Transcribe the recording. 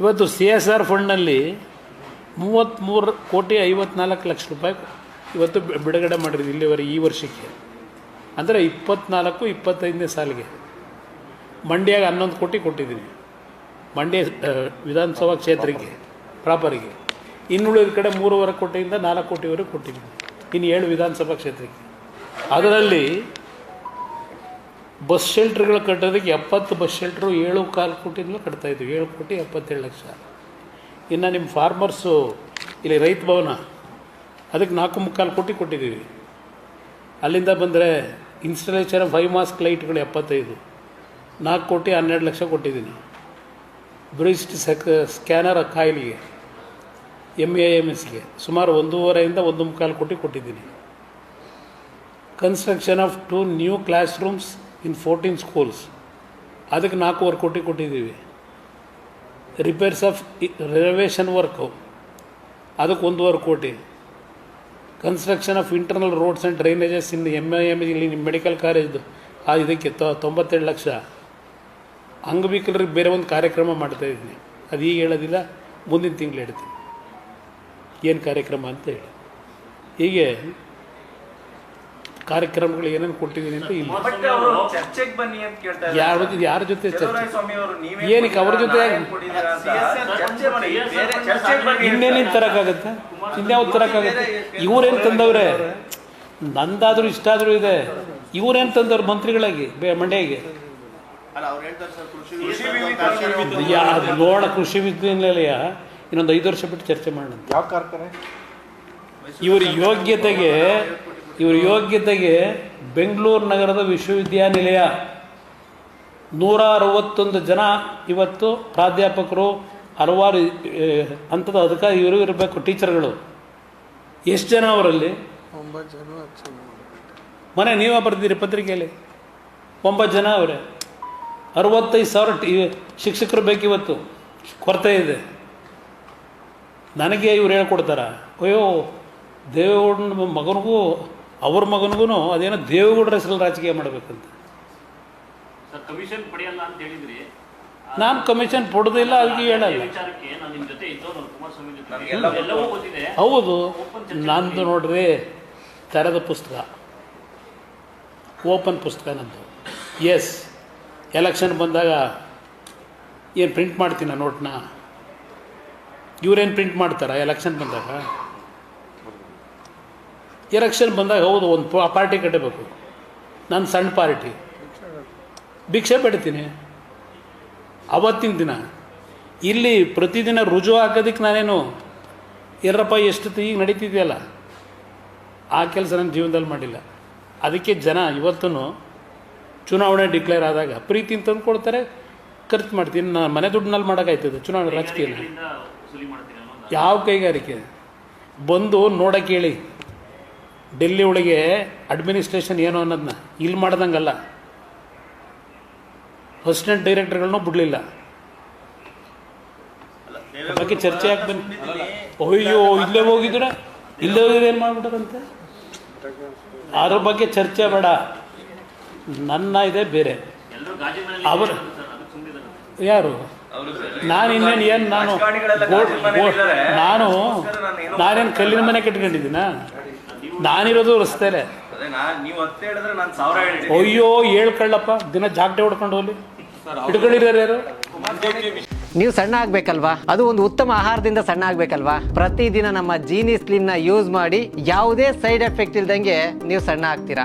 ಇವತ್ತು C S R ಫಂಡ್ನಲ್ಲಿ ಮೂವತ್ತ್ಮೂರು ಕೋಟಿ ಐವತ್ನಾಲ್ಕು ಲಕ್ಷ ರೂಪಾಯಿ ಇವತ್ತು ಬಿಡುಗಡೆ ಮಾಡಿರೋದು ಇಲ್ಲಿವರೆಗೆ ಈ ವರ್ಷಕ್ಕೆ. ಅಂದರೆ ಇಪ್ಪತ್ನಾಲ್ಕು, ಇಪ್ಪತ್ತೈದನೇ ಸಾಲಿಗೆ. ಮಂಡ್ಯಾಗ ಹನ್ನೊಂದು ಕೋಟಿ ಕೊಟ್ಟಿದ್ದೀನಿ ಮಂಡ್ಯ ವಿಧಾನಸಭಾ ಕ್ಷೇತ್ರಕ್ಕೆ, ಪ್ರಾಪರಿಗೆ. ಇನ್ನುಳಿದ ಕಡೆ ಮೂರುವರೆ ಕೋಟಿಯಿಂದ ನಾಲ್ಕು ಕೋಟಿವರೆಗೆ ಕೊಟ್ಟಿದ್ದೀನಿ ಇನ್ನು ಏಳು ವಿಧಾನಸಭಾ ಕ್ಷೇತ್ರಕ್ಕೆ. ಅದರಲ್ಲಿ ಬಸ್ ಶೆಲ್ಟ್ರ್ಗಳು ಕಟ್ಟೋದಕ್ಕೆ ಎಪ್ಪತ್ತು ಬಸ್ ಶೆಲ್ಟ್ರು ಏಳು ಕಾಲು ಕೋಟಿಯಿಂದ ಕಟ್ತಾ ಇದ್ವಿ, ಏಳು ಕೋಟಿ ಎಪ್ಪತ್ತೇಳು ಲಕ್ಷ. ಇನ್ನು ನಿಮ್ಮ ಫಾರ್ಮರ್ಸು ಇಲ್ಲಿ ರೈತ ಭವನ, ಅದಕ್ಕೆ ನಾಲ್ಕು ಮುಕ್ಕಾಲು ಕೋಟಿ ಕೊಟ್ಟಿದ್ದೀವಿ. ಅಲ್ಲಿಂದ ಬಂದರೆ ಇನ್ಸ್ಟಾಲೇಷನ್ ಫೈವ್ ಮಾಸ್ಕ್ ಲೈಟ್ಗಳು ಎಪ್ಪತ್ತೈದು, ನಾಲ್ಕು ಕೋಟಿ ಹನ್ನೆರಡು ಲಕ್ಷ ಕೊಟ್ಟಿದ್ದೀನಿ. ಬ್ರಿಸ್ಟ್ ಸೆಕ್ ಸ್ಕ್ಯಾನರ್ ಕಾಯಿಲಿಗೆ ಎಂ ಎ ಎಂ ಎಸ್ಗೆ ಸುಮಾರು ಒಂದೂವರೆಯಿಂದ ಒಂದು ಮುಕ್ಕಾಲು ಕೋಟಿ ಕೊಟ್ಟಿದ್ದೀನಿ. Construction of two new classrooms in fourteen schools ಅದಕ್ಕೆ ನಾಲ್ಕೂವರೆ ಕೋಟಿ ಕೊಟ್ಟಿದ್ದೀವಿ. ರಿಪೇರ್ಸ್ ಆಫ್ ರಿನೋವೇಷನ್ ವರ್ಕು ಅದಕ್ಕೆ ಒಂದೂವರೆ crore construction of internal roads and drainages in M I M ಇಲ್ಲಿ ನಿಮ್ಮ ಮೆಡಿಕಲ್ ಕಾಲೇಜ್ದು ಆ ಇದಕ್ಕೆ ತೊಂಬತ್ತೆರಡು ಲಕ್ಷ. ಅಂಗವಿಕಲರಿಗೆ ಬೇರೆ ಒಂದು ಕಾರ್ಯಕ್ರಮ ಮಾಡ್ತಾ ಇದ್ದೀನಿ. ಅದು ಈಗ ಹೇಳೋದಿಲ್ಲ, ಮುಂದಿನ ತಿಂಗಳು ಹೇಳ್ತೀನಿ. ಏನು ಕಾರ್ಯಕ್ರಮ ಅಂತ ಹೇಳಿ. ಹೀಗೆ ಕಾರ್ಯಕ್ರಮಗಳು ಏನೇನು ಕೊಟ್ಟಿದ್ದೀನಿ ಅಂತ ಇಲ್ಲ. ಬಟ್ ಚರ್ಚೆಗೆ ಬನ್ನಿ ಅಂತ ಕೇಳ್ತಾ ಯಾರ ಜೊತೆ ಯಾರ ಜೊತೆ ಚರ್ಚೆ? ಸ್ವಾಮಿ ಅವರು ನೀವೇ ಏನಕ್ಕೆ ಅವ್ರ ಜೊತೆ? ಕೊಟ್ಟಿದ್ದೀರಾ ಅಂತ ಚರ್ಚೆ ಮಾಡಿ ಬೇರೆ ಚರ್ಚೆಗೆ ಬನ್ನಿ. ಇನ್ನೇನೇನು ತರಕ್ಕಾಗತ್ತೆ? ಇನ್ಯಾವ್ದು ತರಕ್ಕಾಗತ್ತೆ? ಇವ್ರೇನು ತಂದವ್ರೆ? ನಂದಾದರೂ ಇಷ್ಟ ಆದರೂ ಇದೆ. ಇವ್ರೇನು ತಂದವ್ರು ಮಂತ್ರಿಗಳಾಗಿ ಬೇ ಮಂಡ್ಯಗೆ? ಅಲ್ಲ ಅವ್ರು ಹೇಳ್ತಾರೆ ಸರ್ ಕೃಷಿ ಕೃಷಿ ವಿವಿ ಯಾ ನೋಡ ಕೃಷಿ ವಿದ್ಯಾನಿಲಯ ಇನ್ನೊಂದು ಐದು ವರ್ಷ ಬಿಟ್ಟು ಚರ್ಚೆ ಮಾಡೋಣ. ಯಾವ ಕಾರ್ಖಾನೆ? ಇವ್ರ ಯೋಗ್ಯತೆಗೆ ಇವ್ರ ಯೋಗ್ಯತೆಗೆ ಬೆಂಗಳೂರು ನಗರದ ವಿಶ್ವವಿದ್ಯಾನಿಲಯ ನೂರ ಅರವತ್ತೊಂದು ಜನ ಇವತ್ತು ಪ್ರಾಧ್ಯಾಪಕರು ಹಲವಾರು ಹಂತದ ಅಧಿಕಾರಿ ಇವರು ಇರಬೇಕು ಟೀಚರ್ಗಳು. ಎಷ್ಟು ಜನ ಅವರಲ್ಲಿ? ಮನೆ ನೀವೇ ಬರ್ದಿರಿ ಪತ್ರಿಕೆಯಲ್ಲಿ. ಒಂಬತ್ತು ಜನ ಅವರೇ. ಅರವತ್ತೈದು ಸಾವಿರ ಟಿ ಶಿಕ್ಷಕರು ಬೇಕಿವತ್ತು. ಕೊರತೆ ಇದೆ. ನನಗೆ ಇವ್ರು ಹೇಳ್ಕೊಡ್ತಾರ ಅಯ್ಯೋ ದೇವೇಗೌಡನ ಮಗನಿಗೂ ಅವ್ರ ಮಗನಿಗೂ ಅದೇನೋ ದೇವೇಗೌಡರ ಹೆಸರಲ್ಲಿ ರಾಜಕೀಯ ಮಾಡಬೇಕಂತ. ಸರ್ ಕಮಿಷನ್ ಪಡೆಯಲ್ಲ ಅಂತ ಹೇಳಿದ್ರಿ. ನಾನು ಕಮಿಷನ್ ಪಡೆದಿಲ್ಲ ಅದಕ್ಕೆ ಅದೇ ಹೇಳಲ್ಲ. ಹೌದು. ನಂದು ನೋಡ್ರಿ ತೆರೆದ ಪುಸ್ತಕ. ಓಪನ್ ಪುಸ್ತಕ ನಂದು. ಎಸ್ ಎಲೆಕ್ಷನ್ ಬಂದಾಗ ಏನು ಪ್ರಿಂಟ್ ಮಾಡ್ತೀನ ನೋಟ್ನ? ಇವ್ರೇನು ಪ್ರಿಂಟ್ ಮಾಡ್ತಾರಾ ಎಲೆಕ್ಷನ್ ಬಂದಾಗ? ಎಲೆಕ್ಷನ್ ಬಂದಾಗ ಹೌದು ಒಂದು ಪಾರ್ಟಿ ಕಟ್ಟಬೇಕು. ನಾನು ಸಣ್ಣ ಪಾರ್ಟಿ. ಭಿಕ್ಷೆ ಪಡಿತೀನಿ. ಅವತ್ತಿನ ದಿನ ಇಲ್ಲಿ ಪ್ರತಿದಿನ ರುಜು ಹಾಕೋದಕ್ಕೆ ನಾನೇನು ಎರಪ್ಪ ಎಷ್ಟು ಈಗ ನಡೀತಿದೆಯಲ್ಲ? ಆ ಕೆಲಸ ನನ್ನ ಜೀವನದಲ್ಲಿ ಮಾಡಿಲ್ಲ. ಅದಕ್ಕೆ ಜನ ಇವತ್ತೂ ಚುನಾವಣೆ ಡಿಕ್ಲೇರ್ ಆದಾಗ ಪ್ರೀತಿ ತಂದು ಕೊಡ್ತಾರೆ ಖರ್ಚು ಮಾಡ್ತೀನಿ. ನಾನು ಮನೆ ದುಡ್ಡಿನಲ್ಲಿ ಮಾಡೋಕ್ಕಾಯ್ತದೆ ಚುನಾವಣೆ ರಾಜಕೀಯ ಯಾವ ಕೈಗಾರಿಕೆ? ಬಂದು ನೋಡಕ್ಕೆ ಹೇಳಿ ಡೆಲ್ಲಿ ಒಳಗೆ ಅಡ್ಮಿನಿಸ್ಟ್ರೇಷನ್ ಏನು ಅನ್ನೋದನ್ನ ಇಲ್ಲಿ ಮಾಡ್ದಂಗಲ್ಲ. ಅಸಿಸ್ಟೆಂಟ್ ಡೈರೆಕ್ಟರ್ಗಳನ್ನೂ ಬಿಡಲಿಲ್ಲ. ಬಗ್ಗೆ ಚರ್ಚೆ ಬನ್ನಿ. ಅಯ್ಯೋ ಇಲ್ಲೇ ಹೋಗಿದ್ರೆ ಇಲ್ಲೇ ಹೋಗಿದ್ರೆ ಏನು ಮಾಡ್ಬಿಟ್ರಂತೆ? ಅದ್ರ ಬಗ್ಗೆ ಚರ್ಚೆ ಬೇಡ. ನನ್ನ ಇದೆ ಬೇರೆ. ಅವರು- ಯಾರು? ನಾನು ಇನ್ನೇನು ಏನು ನಾನು. ನಾನು ನಾನೇನು ಕಲ್ಲಿನ ಮನೆ ಕಟ್ಕೊಂಡಿದ್ದೀನ ನಾನಿರೋದು ರಸ್ತೆಲೆ ಅದೇ ನೀವು ಹತ್ತೆ ಹೇಳಿದ್ರೆ ನಾನು ಸಾವಿರ ಹೇಳಿದ್ದೀನಿ. ಅಯ್ಯೋ ಹೇಳ್ಕೊಳ್ಳಪ್ಪ. ದಿನ ಜಾಗಟೆ ಹೊಡ್ಕೊಂಡು ಹೋಗ್ಲಿ. ಹಿಡ್ಕೊಂಡಿರೋರು ಯಾರು? ನೀವು ಸಣ್ಣ ಆಗ್ಬೇಕಲ್ವಾ? ಅದು ಒಂದು ಉತ್ತಮ ಆಹಾರದಿಂದ ಸಣ್ಣ ಆಗ್ಬೇಕಲ್ವಾ? ಪ್ರತಿದಿನ ನಮ್ಮ ಜೀನಿ ಸ್ಲಿಮ್ನ ಯೂಸ್ ಮಾಡಿ ಯಾವುದೇ ಸೈಡ್ ಎಫೆಕ್ಟ್ ಇಲ್ದಂಗೆ ನೀವು ಸಣ್ಣ ಆಗ್ತೀರಾ?